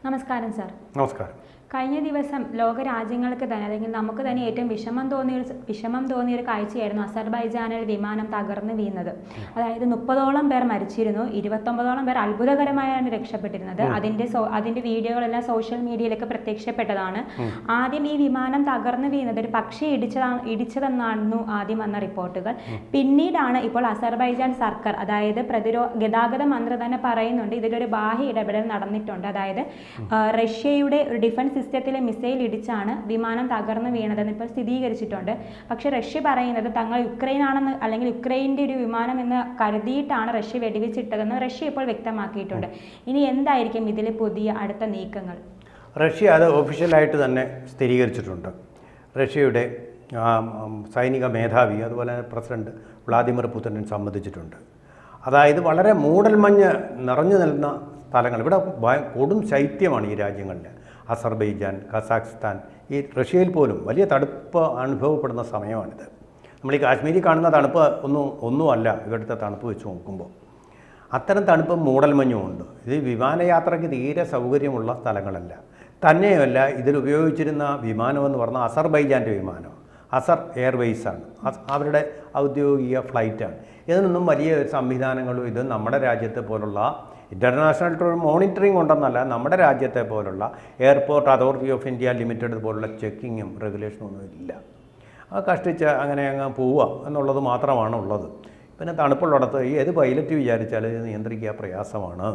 നമസ്കാരം സാർ നമസ്കാരം കഴിഞ്ഞ ദിവസം ലോക രാജ്യങ്ങൾക്ക് തന്നെ അല്ലെങ്കിൽ നമുക്ക് തന്നെ ഏറ്റവും വിഷമം തോന്നിയ വിഷമം തോന്നിയ ഒരു കാഴ്ചയായിരുന്നു അസർബൈജാനിൽ വിമാനം തകർന്നു വീണത്. അതായത് മുപ്പതോളം പേർ മരിച്ചിരുന്നു ഇരുപത്തൊമ്പതോളം പേർ അത്ഭുതകരമായാണ് രക്ഷപ്പെട്ടിരുന്നത്. അതിന്റെ സോ അതിന്റെ വീഡിയോകളെല്ലാം സോഷ്യൽ മീഡിയയിലൊക്കെ പ്രത്യക്ഷപ്പെട്ടതാണ്. ആദ്യം ഈ വിമാനം തകർന്നു വീഴുന്നത് ഒരു പക്ഷി ഇടിച്ചതാണ് ഇടിച്ചതെന്നായിരുന്നു ആദ്യം വന്ന റിപ്പോർട്ടുകൾ. പിന്നീടാണ് ഇപ്പോൾ അസർബൈജാൻ സർക്കാർ അതായത് പ്രതിരോ ഗതാഗത മന്ത്രി തന്നെ പറയുന്നുണ്ട് ഇതിലൊരു ബാഹ്യ ഇടപെടൽ നടന്നിട്ടുണ്ട്. അതായത് റഷ്യയുടെ ഒരു ഡിഫൻസ് സിസ്റ്റത്തിലെ മിസൈൽ ഇടിച്ചാണ് വിമാനം തകർന്നു വീണതെന്ന് ഇപ്പോൾ സ്ഥിരീകരിച്ചിട്ടുണ്ട്. പക്ഷേ റഷ്യ പറയുന്നത് തങ്ങൾ യുക്രൈൻ ആണെന്ന് അല്ലെങ്കിൽ യുക്രൈന്റെ ഒരു വിമാനം എന്ന് കരുതിയിട്ടാണ് റഷ്യ വെടിവെച്ചിട്ടതെന്ന് റഷ്യ ഇപ്പോൾ വ്യക്തമാക്കിയിട്ടുണ്ട്. ഇനി എന്തായിരിക്കും ഇതിൽ പുതിയ അടുത്ത നീക്കങ്ങൾ? റഷ്യ അത് ഒഫീഷ്യലായിട്ട് തന്നെ സ്ഥിരീകരിച്ചിട്ടുണ്ട്. റഷ്യയുടെ സൈനിക മേധാവി അതുപോലെ പ്രസിഡന്റ് വ്ളാദിമിർ പുതിനും സമ്മതിച്ചിട്ടുണ്ട് അതായത് വളരെ മൂടൽമഞ്ഞ് നിറഞ്ഞു നിൽക്കുന്ന സ്ഥലങ്ങൾ. ഇവിടെ കൊടും ശൈത്യമാണ് ഈ രാജ്യങ്ങളിൽ അസർബൈജാൻ കസാഖ്സ്ഥാൻ ഈ റഷ്യയിൽ പോലും വലിയ തണുപ്പ് അനുഭവപ്പെടുന്ന സമയമാണിത്. നമ്മൾ ഈ കാശ്മീരിൽ കാണുന്ന തണുപ്പ് ഒന്നും ഒന്നുമല്ല ഇവിടുത്തെ തണുപ്പ് വെച്ച് നോക്കുമ്പോൾ. അത്തരം തണുപ്പും മൂടൽമഞ്ഞുമുണ്ട്. ഇത് വിമാനയാത്രയ്ക്ക് തീരെ സൗകര്യമുള്ള സ്ഥലങ്ങളല്ല. തന്നെയുമല്ല ഇതിലുപയോഗിച്ചിരുന്ന വിമാനമെന്ന് പറഞ്ഞാൽ അസർബൈജാന്റെ വിമാനം. അസർ എയർവേയ്സ് ആണ് അസ് അവരുടെ ഔദ്യോഗിക ഫ്ലൈറ്റാണ്. ഇതിനൊന്നും വലിയ സംവിധാനങ്ങളും ഇത് നമ്മുടെ രാജ്യത്തെ പോലുള്ള ഇന്റർനാഷണൽ മോണിറ്ററിംഗ് ഉണ്ടെന്നല്ല നമ്മുടെ രാജ്യത്തെ പോലുള്ള airport authority of India limited പോലുള്ള ചെക്കിങ്ങും റെഗുലേഷനും ഒന്നും ഇല്ല. ആ കഷ്ടിച്ച് അങ്ങനെ അങ്ങ് പോവുക എന്നുള്ളത് മാത്രമാണ് ഉള്ളത്. പിന്നെ തണുപ്പുള്ളിടത്ത് ഈ ഏത് പൈലറ്റ് വിചാരിച്ചാൽ നിയന്ത്രിക്കുക പ്രയാസമാണ്.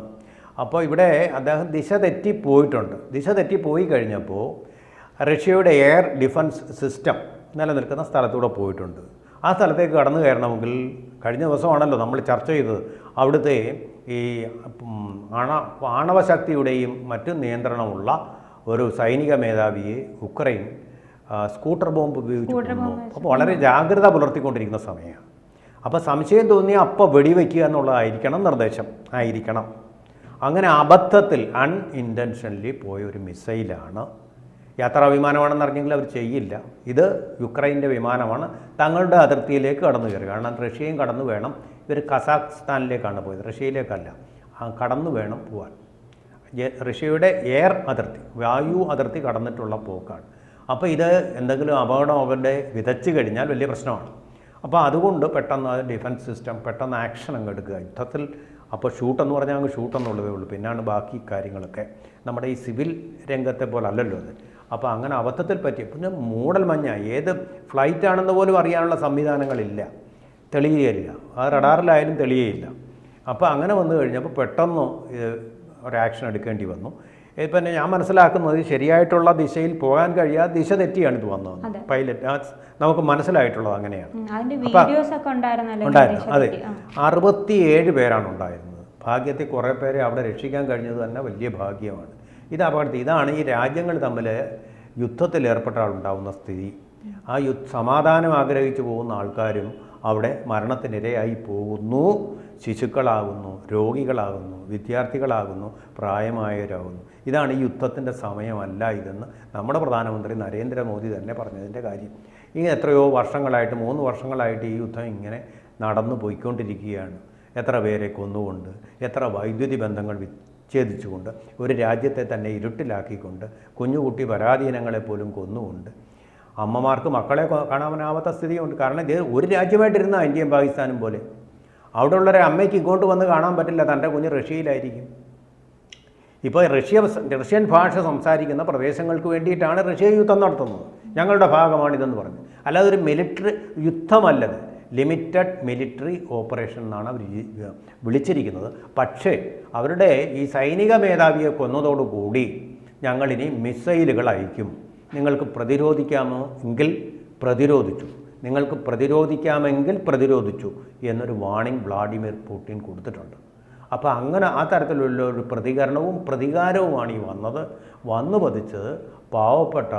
അപ്പോൾ ഇവിടെ അദ്ദേഹം ദിശ തെറ്റി പോയിട്ടുണ്ട്. ദിശ തെറ്റി പോയി കഴിഞ്ഞപ്പോൾ റഷ്യയുടെ എയർ ഡിഫൻസ് സിസ്റ്റം നിലനിൽക്കുന്ന സ്ഥലത്തൂടെ പോയിട്ടുണ്ട്. ആ സ്ഥലത്തേക്ക് കടന്നു കയറണമെങ്കിൽ കഴിഞ്ഞ ദിവസമാണല്ലോ നമ്മൾ ചർച്ച ചെയ്തത്. അവിടുത്തെ ഈ ആണ ആണവശക്തിയുടെയും മറ്റും നിയന്ത്രണമുള്ള ഒരു സൈനിക മേധാവിയെ ഉക്രൈൻ സ്കൂട്ടർ ബോംബ് ഉപയോഗിച്ച് അപ്പോൾ വളരെ ജാഗ്രത പുലർത്തിക്കൊണ്ടിരിക്കുന്ന സമയമാണ്. അപ്പോൾ സംശയം തോന്നിയാൽ അപ്പോൾ വെടിവെക്കുക എന്നുള്ളതായിരിക്കണം നിർദ്ദേശം. ആയിരിക്കണം. അങ്ങനെ അബദ്ധത്തിൽ അൺഇന്റൻഷനലി പോയ ഒരു മിസൈലാണ് യാത്രാ വിമാനമാണെന്ന് അറിഞ്ഞെങ്കിൽ അവർ ചെയ്യില്ല. ഇത് യുക്രൈന്റെ വിമാനമാണ്. തങ്ങളുടെ അതിർത്തിയിലേക്ക് കടന്നു കയറി കാരണം റഷ്യയും കടന്നു വേണം. ഇവർ കസാഖ്സ്ഥാനിലേക്കാണ് പോയത്. റഷ്യയിലേക്കല്ല. കടന്നു വേണം പോകാൻ റഷ്യയുടെ എയർ അതിർത്തി വായു അതിർത്തി കടന്നിട്ടുള്ള പോക്കാണ്. അപ്പോൾ ഇത് എന്തെങ്കിലും അപകടം അവരുടെ വിതച്ച് കഴിഞ്ഞാൽ വലിയ പ്രശ്നമാണ്. അപ്പോൾ അതുകൊണ്ട് പെട്ടെന്ന് ഡിഫൻസ് സിസ്റ്റം പെട്ടെന്ന് ആക്ഷൻ അങ്ങ് എടുക്കുക. യുദ്ധത്തിൽ അപ്പോൾ ഷൂട്ടെന്ന് പറഞ്ഞാൽ അങ്ങ് ഷൂട്ടെന്നുള്ളതേ ഉള്ളൂ. പിന്നാണ് ബാക്കി കാര്യങ്ങളൊക്കെ. നമ്മുടെ ഈ സിവിൽ രംഗത്തെ പോലെ അല്ലല്ലോ അത് അപ്പോൾ അങ്ങനെ അബദ്ധത്തിൽ പറ്റി. പിന്നെ മൂടൽ മഞ്ഞ ഏത് ഫ്ലൈറ്റ് ആണെന്ന് പോലും അറിയാനുള്ള സംവിധാനങ്ങളില്ല. തെളിയുകയില്ല. ആ റഡാറിലായാലും തെളിയുകയില്ല. അപ്പോൾ അങ്ങനെ വന്നു കഴിഞ്ഞപ്പോൾ പെട്ടെന്ന് ഇത് ഒരു ആക്ഷൻ എടുക്കേണ്ടി വന്നു. ഇപ്പം തന്നെ ഞാൻ മനസ്സിലാക്കുന്നത് ശരിയായിട്ടുള്ള ദിശയിൽ പോകാൻ കഴിയാതെ ദിശ തെറ്റിയാണ് ഇത് വന്നത്. പൈലറ്റ് നമുക്ക് മനസ്സിലായിട്ടുള്ളത് അങ്ങനെയാണ്. ഉണ്ടായിരുന്നു. അതെ. അറുപത്തിയേഴ് പേരാണ് ഉണ്ടായിരുന്നത്. ഭാഗ്യത്തിൽ കുറേ പേരെ അവിടെ രക്ഷിക്കാൻ കഴിഞ്ഞത് തന്നെ വലിയ ഭാഗ്യമാണ്. ഇത് അപകടത്തിൽ ഇതാണ് ഈ രാജ്യങ്ങൾ തമ്മിൽ യുദ്ധത്തിൽ ഏർപ്പെട്ടാളുണ്ടാവുന്ന സ്ഥിതി. ആ യു സമാധാനം ആഗ്രഹിച്ചു പോകുന്ന ആൾക്കാരും അവിടെ മരണത്തിനിരയായി പോകുന്നു. ശിശുക്കളാകുന്നു രോഗികളാകുന്നു വിദ്യാർത്ഥികളാകുന്നു പ്രായമായവരാകുന്നു. ഇതാണ് ഈ യുദ്ധത്തിന്റെ സമയമല്ല ഇതെന്ന് നമ്മുടെ പ്രധാനമന്ത്രി നരേന്ദ്രമോദി തന്നെ പറഞ്ഞതിന്റെ കാര്യം. ഈ എത്രയോ വർഷങ്ങളായിട്ട് മൂന്ന് വർഷങ്ങളായിട്ട് ഈ യുദ്ധം ഇങ്ങനെ നടന്നു പോയിക്കൊണ്ടിരിക്കുകയാണ് എത്ര പേരെ കൊന്നുകൊണ്ട് എത്ര വൈദ്യുതി ബന്ധങ്ങൾ വിച്ഛേദിച്ചുകൊണ്ട് ഒരു രാജ്യത്തെ തന്നെ ഇരുട്ടിലാക്കിക്കൊണ്ട് കുഞ്ഞുകുട്ടി പരാധീനങ്ങളെ പോലും കൊന്നുകൊണ്ട് അമ്മമാർക്ക് മക്കളെ കാണാനാവാത്ത സ്ഥിതിയുണ്ട്. കാരണം ഇത് ഒരു രാജ്യമായിട്ടിരുന്ന ഇന്ത്യയും പാകിസ്ഥാനും പോലെ. അവിടെയുള്ളവരെ അമ്മയ്ക്ക് ഇങ്ങോട്ട് വന്ന് കാണാൻ പറ്റില്ല തന്റെ കുഞ്ഞ് റഷ്യയിലായിരിക്കും. ഇപ്പോൾ റഷ്യ റഷ്യൻ ഭാഷ സംസാരിക്കുന്ന പ്രദേശങ്ങൾക്ക് വേണ്ടിയിട്ടാണ് റഷ്യ യുദ്ധം നടത്തുന്നത്. ഞങ്ങളുടെ ഭാഗമാണിതെന്ന് പറഞ്ഞു. അല്ലാതെ ഒരു മിലിറ്ററി യുദ്ധമല്ലത്. ലിമിറ്റഡ് മിലിറ്ററി ഓപ്പറേഷൻ എന്നാണ് അവർ വിളിച്ചിരിക്കുന്നത്. പക്ഷേ അവരുടെ ഈ സൈനിക മേധാവിയെ കൊന്നതോടുകൂടി ഞങ്ങളിനി മിസൈലുകൾ അയക്കും. നിങ്ങൾക്ക് പ്രതിരോധിക്കാമോ? എങ്കിൽ പ്രതിരോധിച്ചു. നിങ്ങൾക്ക് പ്രതിരോധിക്കാമെങ്കിൽ പ്രതിരോധിച്ചു എന്നൊരു വാണിംഗ് വ്ളാഡിമിർ പുടിൻ കൊടുത്തിട്ടുണ്ട്. അപ്പോൾ അങ്ങനെ ആ തരത്തിലുള്ള ഒരു പ്രതികരണവും പ്രതികാരവുമാണ് ഈ വന്നത്. വന്നു പതിച്ചത് പാവപ്പെട്ട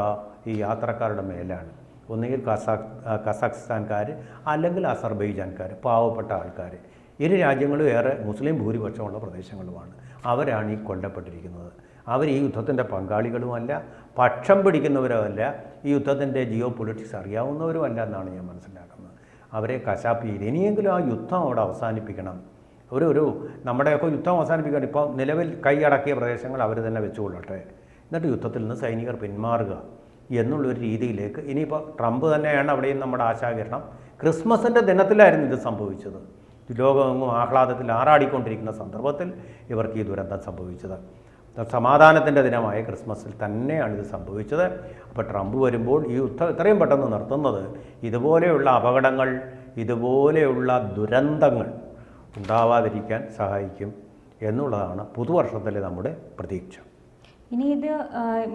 ഈ യാത്രക്കാരുടെ മേലാണ്. ഒന്നുകിൽ കസാഖ് കസാഖ്സ്ഥാൻകാർ അല്ലെങ്കിൽ അസർബൈജാൻകാർ പാവപ്പെട്ട ആൾക്കാർ ഇരു രാജ്യങ്ങളും ഏറെ മുസ്ലിം ഭൂരിപക്ഷമുള്ള പ്രദേശങ്ങളുമാണ്. അവരാണ് ഈ കൊല്ലപ്പെട്ടിരിക്കുന്നത്. അവർ ഈ യുദ്ധത്തിന്റെ പങ്കാളികളുമല്ല പക്ഷം പിടിക്കുന്നവരുമല്ല ഈ യുദ്ധത്തിന്റെ ജിയോ പൊളിറ്റിക്സ് അറിയാവുന്നവരുമല്ല എന്നാണ് ഞാൻ മനസ്സിലാക്കുന്നത്. അവരെ കശാപ്പ് ചെയ്ത് ഇനിയെങ്കിലും ആ യുദ്ധം അവിടെ അവസാനിപ്പിക്കണം. ഒരു ഒരു നമ്മുടെയൊക്കെ യുദ്ധം അവസാനിപ്പിക്കണം. ഇപ്പോൾ നിലവിൽ കൈയടക്കിയ പ്രദേശങ്ങൾ അവർ തന്നെ വെച്ചുകൊള്ളട്ടെ. എന്നിട്ട് യുദ്ധത്തിൽ നിന്ന് സൈനികർ പിന്മാറുക. എന്നുള്ളൊരു രീതിയിലേക്ക് ഇനിയിപ്പോൾ ട്രംപ് തന്നെയാണ് അവിടെയും നമ്മുടെ ആശാകിരണം. ക്രിസ്മസിന്റെ ദിനത്തിലായിരുന്നു ഇത് സംഭവിച്ചത്. ലോകമെങ്ങും ആഹ്ലാദത്തിൽ ആറാടിക്കൊണ്ടിരിക്കുന്ന സന്ദർഭത്തിൽ ഇവർക്ക് ഈ ദുരന്തം സംഭവിച്ചത്. സമാധാനത്തിന്റെ ദിനമായ ക്രിസ്മസിൽ തന്നെയാണ് ഇത് സംഭവിച്ചത്. അപ്പോൾ ട്രംപ് വരുമ്പോൾ ഈ യുദ്ധം ഇത്രയും പെട്ടെന്ന് നിർത്തുന്നത് ഇതുപോലെയുള്ള അപകടങ്ങൾ ഇതുപോലെയുള്ള ദുരന്തങ്ങൾ ഉണ്ടാവാതിരിക്കാൻ സഹായിക്കും എന്നുള്ളതാണ് പുതുവർഷത്തിലെ നമ്മുടെ പ്രതീക്ഷ. ഇനി ഇത്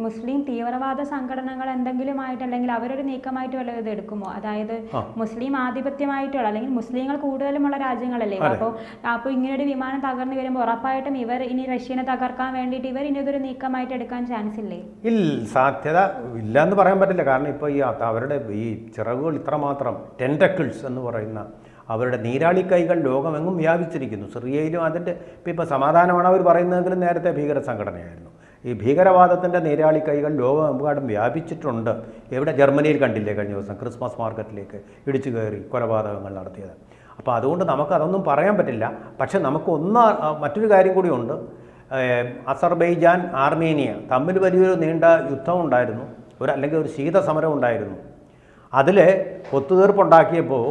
മുസ്ലിം തീവ്രവാദ സംഘടനകൾ എന്തെങ്കിലുമായിട്ട് അല്ലെങ്കിൽ അവരൊരു നീക്കമായിട്ട് വല്ല ഇത് എടുക്കുമോ? അതായത് മുസ്ലിം ആധിപത്യമായിട്ടുള്ള അല്ലെങ്കിൽ മുസ്ലിങ്ങൾ കൂടുതലുമുള്ള രാജ്യങ്ങളല്ലേ. അപ്പോൾ അപ്പോൾ ഇങ്ങനൊരു വിമാനം തകർന്നു വരുമ്പോൾ ഉറപ്പായിട്ടും ഇവർ ഇനി റഷ്യനെ തകർക്കാൻ വേണ്ടിയിട്ട് ഇവർ ഇനി ഇതൊരു നീക്കമായിട്ട് എടുക്കാൻ ചാൻസ് ഇല്ലേ? ഇല്ല സാധ്യത ഇല്ല എന്ന് പറയാൻ പറ്റില്ല. കാരണം ഇപ്പോൾ ഈ അവരുടെ ഈ ചിറകുകൾ ഇത്രമാത്രം ടെന്റക്കിൾസ് എന്ന് പറയുന്ന അവരുടെ നീരാളി കൈകൾ ലോകമെങ്ങും വ്യാപിച്ചിരിക്കുന്നു. സിറിയയിലും അതിന്റെ ഇപ്പം ഇപ്പോൾ സമാധാനമാണ് അവർ പറയുന്നതെങ്കിലും നേരത്തെ ഭീകര സംഘടനയായിരുന്നു. ഈ ഭീകരവാദത്തിന്റെ നീരാളി കൈകൾ ലോകമെമ്പാടും വ്യാപിച്ചിട്ടുണ്ട്. എവിടെ? ജർമ്മനിയിൽ കണ്ടില്ലേ കഴിഞ്ഞ ദിവസം? ക്രിസ്മസ് മാർക്കറ്റിലേക്ക് ഇടിച്ചു കയറി കൊലപാതകങ്ങൾ നടത്തിയത്. അപ്പോൾ അതുകൊണ്ട് നമുക്ക് അതൊന്നും പറയാൻ പറ്റില്ല. പക്ഷെ നമുക്ക് ഒന്ന് മറ്റൊരു കാര്യം കൂടിയുണ്ട് അസർബൈജാൻ ആർമേനിയ തമ്മിൽ വലിയൊരു നീണ്ട യുദ്ധം ഉണ്ടായിരുന്നു. ഒരു അല്ലെങ്കിൽ ഒരു ശീതസമരം ഉണ്ടായിരുന്നു. അതിൽ ഒത്തുതീർപ്പുണ്ടാക്കിയപ്പോൾ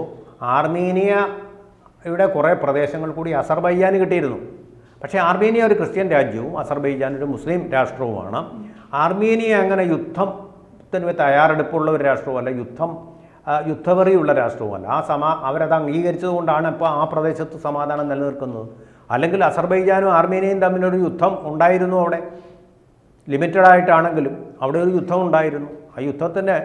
ആർമേനിയയുടെ കുറേ പ്രദേശങ്ങൾ കൂടി അസർബൈജാന് കിട്ടിയിരുന്നു. പക്ഷേ ആർമേനിയ ഒരു ക്രിസ്ത്യൻ രാജ്യവും അസർബൈജാൻ ഒരു മുസ്ലിം രാഷ്ട്രവുമാണ്. ആർമേനിയ അങ്ങനെ യുദ്ധത്തിന് തയ്യാറെടുപ്പുള്ള ഒരു രാഷ്ട്രവുമല്ല യുദ്ധം യുദ്ധവെറിയുള്ള രാഷ്ട്രവുമല്ല. ആ സമാ അവരത് അംഗീകരിച്ചത് കൊണ്ടാണ് ഇപ്പോൾ ആ പ്രദേശത്ത് സമാധാനം നിലനിൽക്കുന്നത്. അല്ലെങ്കിൽ അസർബൈജാനും ആർമേനിയയും തമ്മിലൊരു യുദ്ധം ഉണ്ടായിരുന്നു അവിടെ. ലിമിറ്റഡ് ആയിട്ടാണെങ്കിലും അവിടെ ഒരു യുദ്ധം ഉണ്ടായിരുന്നു. ആ യുദ്ധത്തിന്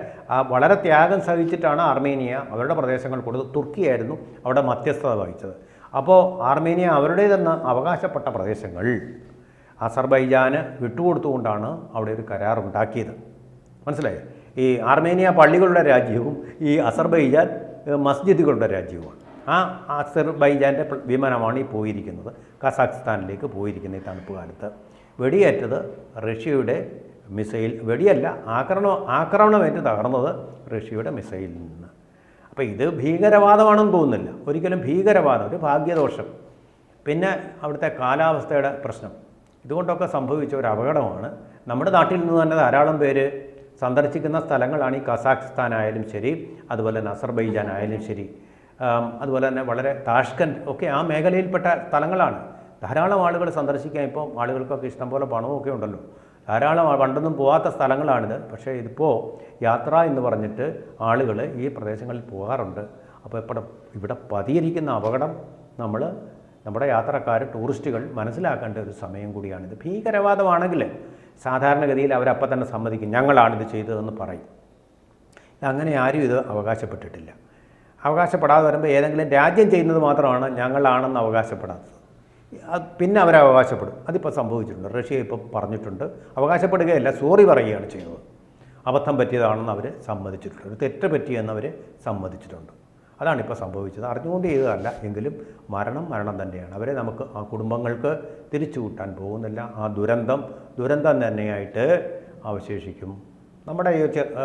വളരെ ത്യാഗം സഹിച്ചിട്ടാണ് ആർമേനിയ അവരുടെ പ്രദേശങ്ങൾ കൊടുത്ത് തുർക്കിയായിരുന്നു അവിടെ മധ്യസ്ഥത വഹിച്ചത്. അപ്പോൾ ആർമേനിയ അവരുടേതെന്ന് അവകാശപ്പെട്ട പ്രദേശങ്ങൾ അസർബൈജാന് വിട്ടുകൊടുത്തുകൊണ്ടാണ് അവിടെ ഒരു കരാർ ഉണ്ടാക്കിയത് മനസ്സിലായോ? ഈ ആർമേനിയ പള്ളികളുടെ രാജ്യവും ഈ അസർബൈജാൻ മസ്ജിദുകളുടെ രാജ്യവുമാണ്. ആ അസർബൈജാന്റെ വിമാനമാണ് ഈ പോയിരിക്കുന്നത്. കസാഖ്സ്ഥാനിലേക്ക് പോയിരിക്കുന്ന ഈ തണുപ്പ് കാലത്ത്. വെടിയേറ്റത് റഷ്യയുടെ മിസൈൽ വെടിയല്ല ആക്രമണം ആക്രമണമേറ്റ് തകർന്നത് റഷ്യയുടെ മിസൈലിൽ നിന്ന്. അപ്പോൾ ഇത് ഭീകരവാദമാണെന്ന് തോന്നുന്നില്ല. ഒരിക്കലും ഭീകരവാദം ഒരു ഭാഗ്യദോഷം. പിന്നെ അവിടുത്തെ കാലാവസ്ഥയുടെ പ്രശ്നം. ഇതുകൊണ്ടൊക്കെ സംഭവിച്ച ഒരു അപകടമാണ്. നമ്മുടെ നാട്ടിൽ നിന്ന് തന്നെ ധാരാളം പേര് സന്ദർശിക്കുന്ന സ്ഥലങ്ങളാണ് ഈ കസാഖ്സ്ഥാൻ ആയാലും ശരി അതുപോലെ തന്നെ അസർബൈജാൻ ആയാലും ശരി അതുപോലെ തന്നെ വളരെ താഷ്കൻഡ് ഒക്കെ ആ മേഖലയിൽപ്പെട്ട സ്ഥലങ്ങളാണ്. ധാരാളം ആളുകൾ സന്ദർശിക്കാൻ ഇപ്പോൾ ആളുകൾക്കൊക്കെ ഇഷ്ടംപോലെ പണമൊക്കെ ഉണ്ടല്ലോ. ധാരാളം പണ്ടൊന്നും പോകാത്ത സ്ഥലങ്ങളാണിത്. പക്ഷേ ഇതിപ്പോൾ യാത്ര എന്ന് പറഞ്ഞിട്ട് ആളുകൾ ഈ പ്രദേശങ്ങളിൽ പോകാറുണ്ട്. അപ്പോൾ ഇപ്പോൾ ഇവിടെ പതിയിരിക്കുന്ന അപകടം നമ്മൾ നമ്മുടെ യാത്രക്കാർ ടൂറിസ്റ്റുകൾ മനസ്സിലാക്കേണ്ട ഒരു സമയം കൂടിയാണിത്. ഭീകരവാദമാണെങ്കിൽ സാധാരണഗതിയിൽ അവരപ്പം തന്നെ സമ്മതിക്കും. ഞങ്ങളാണിത് ചെയ്തതെന്ന് പറയും. അങ്ങനെ ആരും ഇത് അവകാശപ്പെട്ടിട്ടില്ല. അവകാശപ്പെടാതെ വരുമ്പോൾ ഏതെങ്കിലും രാജ്യം ചെയ്യുന്നത് മാത്രമാണ് ഞങ്ങളാണെന്ന് അവകാശപ്പെടാത്തത്. പിന്നെ അവർ അവകാശപ്പെടും. അതിപ്പോൾ സംഭവിച്ചിട്ടുണ്ട്. റഷ്യ ഇപ്പോൾ പറഞ്ഞിട്ടുണ്ട്. അവകാശപ്പെടുകയല്ല സോറി പറയുകയാണ് ചെയ്തത് അബദ്ധം പറ്റിയതാണെന്ന് അവർ സമ്മതിച്ചിട്ടുണ്ട്. ഒരു തെറ്റ് പറ്റിയെന്ന് അവർ സമ്മതിച്ചിട്ടുണ്ട്. അതാണ് ഇപ്പോൾ സംഭവിച്ചത്. അറിഞ്ഞുകൊണ്ട് ചെയ്തതല്ല. എങ്കിലും മരണം മരണം തന്നെയാണ്. അവരെ നമുക്ക് ആ കുടുംബങ്ങൾക്ക് തിരിച്ചു കൂട്ടാൻ പോകുന്നില്ല. ആ ദുരന്തം ദുരന്തം തന്നെയായിട്ട് അവശേഷിക്കും. നമ്മുടെ ഈ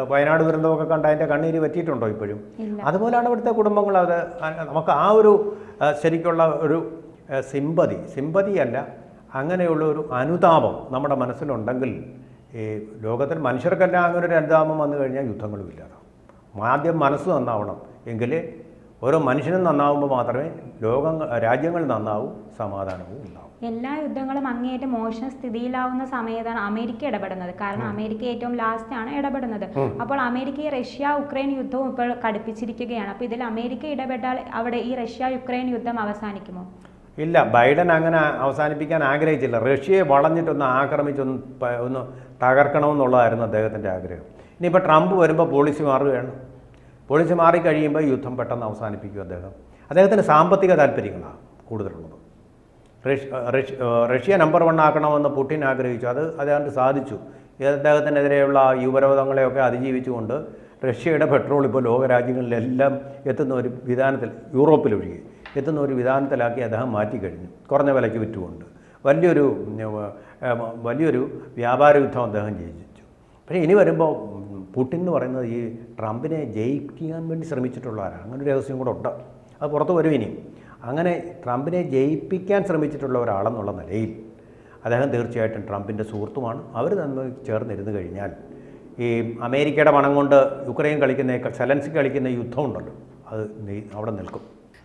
വയനാട് ദുരന്തമൊക്കെ കണ്ട അതിന്റെ കണ്ണീര് പറ്റിയിട്ടുണ്ടോ ഇപ്പോഴും. അതുപോലെയാണ് ഇവിടുത്തെ കുടുംബങ്ങൾ. അത് നമുക്ക് ആ ഒരു ശരിക്കുള്ള ഒരു സിമ്പതി. സിമ്പതിയല്ല അങ്ങനെയുള്ള ഒരു അനുതാപം നമ്മുടെ മനസ്സിലുണ്ടെങ്കിൽ ഈ ലോകത്തിൽ മനുഷ്യർക്കെല്ലാം അങ്ങനെ ഒരു അനുതാപം വന്നു കഴിഞ്ഞാൽ യുദ്ധങ്ങളും ഇല്ലാതാവും. ആദ്യം മനസ്സ് നന്നാവണം എങ്കിൽ ഓരോ മനുഷ്യനും നന്നാവുമ്പോൾ മാത്രമേ ലോകങ്ങൾ രാജ്യങ്ങൾ നന്നാവും സമാധാനവും ഉണ്ടാവും. എല്ലാ യുദ്ധങ്ങളും അങ്ങേയറ്റം മോശം സ്ഥിതിയിലാവുന്ന സമയത്താണ് അമേരിക്ക ഇടപെടുന്നത്. കാരണം അമേരിക്ക ഏറ്റവും ലാസ്റ്റ് ആണ് ഇടപെടുന്നത്. അപ്പോൾ അമേരിക്ക റഷ്യ ഉക്രൈൻ യുദ്ധവും ഇപ്പോൾ കടുപ്പിച്ചിരിക്കുകയാണ് അപ്പോൾ ഇതിൽ അമേരിക്ക ഇടപെട്ടാൽ അവിടെ ഈ റഷ്യ യുക്രൈൻ യുദ്ധം അവസാനിക്കുമോ? ഇല്ല ബൈഡൻ അങ്ങനെ അവസാനിപ്പിക്കാൻ ആഗ്രഹിച്ചില്ല. റഷ്യയെ വളഞ്ഞിട്ടൊന്ന് ആക്രമിച്ചൊന്ന് ഒന്ന് തകർക്കണമെന്നുള്ളതായിരുന്നു അദ്ദേഹത്തിന്റെ ആഗ്രഹം. ഇനിയിപ്പോൾ ട്രംപ് വരുമ്പോൾ പോളിസി മാറുകയാണ് പോളിസി മാറിക്കഴിയുമ്പോൾ യുദ്ധം പെട്ടെന്ന് അവസാനിപ്പിക്കും അദ്ദേഹം. അദ്ദേഹത്തിന് സാമ്പത്തിക താല്പര്യങ്ങളാണ് കൂടുതലുള്ളത്. റഷ്യ നമ്പർ വൺ ആക്കണമെന്ന് പുടിൻ ആഗ്രഹിച്ചു. അത് അദ്ദേഹത്തിന് സാധിച്ചു. അദ്ദേഹത്തിനെതിരെയുള്ള യുവരോധങ്ങളെയൊക്കെ അതിജീവിച്ചുകൊണ്ട് റഷ്യയുടെ പെട്രോൾ ഇപ്പോൾ ലോകരാജ്യങ്ങളിലെല്ലാം എത്തുന്ന ഒരു വിധാനത്തിൽ യൂറോപ്പിലൊഴികെ. എത്തുന്ന ഒരു വിധാനത്തിലാക്കി അദ്ദേഹം മാറ്റിക്കഴിഞ്ഞു. കുറഞ്ഞ വിലയ്ക്ക് വിറ്റുകൊണ്ട്. വലിയൊരു വലിയൊരു വ്യാപാര യുദ്ധം അദ്ദേഹം ജയിച്ചു പക്ഷേ ഇനി വരുമ്പോൾ പുട്ടിൻ എന്ന് പറയുന്നത് ഈ ട്രംപിനെ ജയിക്കാൻ വേണ്ടി ശ്രമിച്ചിട്ടുള്ളവരാണ് അങ്ങനെ ഒരു രഹസ്യം കൂടെ ഉണ്ട്. അത് പുറത്ത് വരും ഇനിയും. അങ്ങനെ ട്രംപിനെ ജയിപ്പിക്കാൻ ശ്രമിച്ചിട്ടുള്ള ഒരാളെന്നുള്ള നിലയിൽ അദ്ദേഹം തീർച്ചയായിട്ടും ട്രംപിന്റെ സുഹൃത്തുമാണ്. അവർ തന്നെ ചേർന്നിരുന്നു കഴിഞ്ഞാൽ ഈ അമേരിക്കയുടെ പണം കൊണ്ട് യുക്രൈൻ കളിക്കുന്ന സെലൻസി കളിക്കുന്ന യുദ്ധമുണ്ടല്ലോ അത് അവിടെ നിൽക്കും.